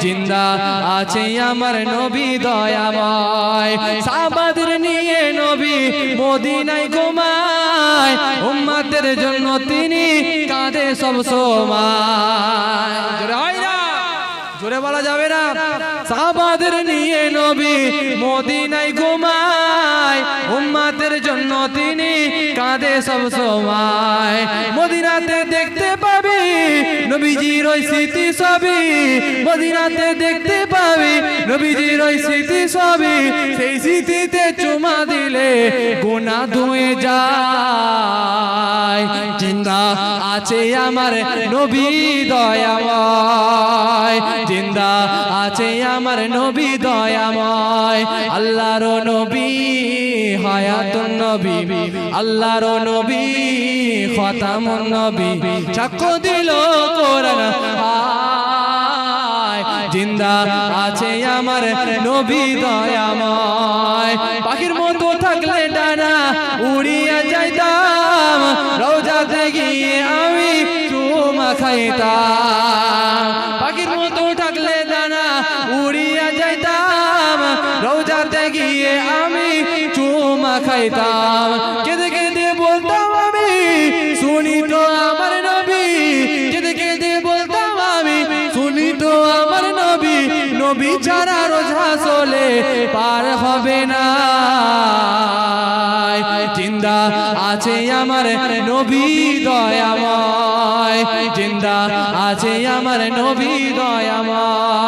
জিন্দা আছে আমার নবী দয়াময়। সাবাদের নিয়ে নবী মদিনায় ঘুমায়। উম্মাতের জন্য তিনি কাঁদে সব সময়। জোরে বলা যাবে না। সাহাবাদের নিয়ে নবী মদিনায় ঘুমায়। উম্মাদের জন্য তিনি কাঁদে সব সময়। মদিনাতে দেখতে পাবি নবীজির ওই স্মৃতি সবই মদিনাতে দেখতে পাবি নবীজির ওই স্মৃতি সবই সেই স্মৃতিতে চুমা দিলে গুণা ধুয়ে যায়। জিন্দা আছে আমার নবী দয়াময়। জিন্দা আছে আমার নবী দয়াময়। আল্লাহর নবী হায়াতুন নবী। আল্লাহর নবী খতামুন নবী। সাক্ষ্য দিল কোরআন। জিন্দা আছে আমার নবী দয়াময়। পাখির মতো থাকলে খাইতাম পাখির মতো থাকলে ডানা উড়িয়া যাইতাম। রোজাতে গিয়ে আমি চুমা খাইতাম। কেঁদে কেঁদে বলতাম আমি, শুনি তো আমার নবী। কেঁদে কেঁদে বলতাম আমি, শুনি তো আমার নবী। নবী ছাড়া রোজা চলে, পার হবে না। জিন্দা আছে আমার নবী দয়াময়। জিন্দা আছে আমার নবী দয়াময়।